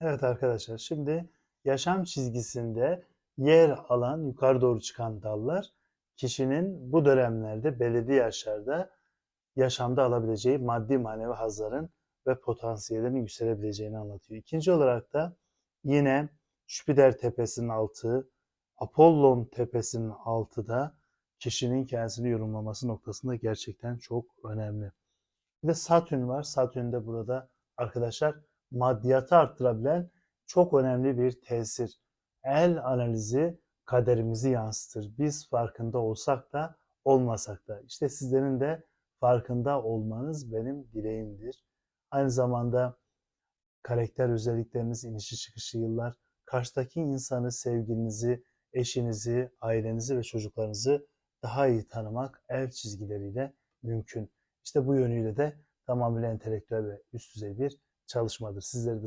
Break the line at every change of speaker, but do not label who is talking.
Evet arkadaşlar şimdi yaşam çizgisinde yer alan yukarı doğru çıkan dallar kişinin bu dönemlerde belirli yaşlarda yaşamda alabileceği maddi manevi hazların ve potansiyellerin yükselebileceğini anlatıyor. İkinci olarak da yine Jüpiter tepesinin altı, Apollon tepesinin altı da kişinin kendisini yorumlaması noktasında gerçekten çok önemli. Bir de Satürn var. Satürn de burada arkadaşlar maddiyatı arttırabilen çok önemli bir tesir. El analizi kaderimizi yansıtır. Biz farkında olsak da olmasak da. İşte sizlerin de farkında olmanız benim dileğimdir. Aynı zamanda karakter özellikleriniz, inişi çıkışı yıllar, karşıdaki insanı, sevgilinizi, eşinizi, ailenizi ve çocuklarınızı daha iyi tanımak el çizgileriyle mümkün. İşte bu yönüyle de tamamıyla entelektüel ve üst düzey bir çalışmadır. Sizleri de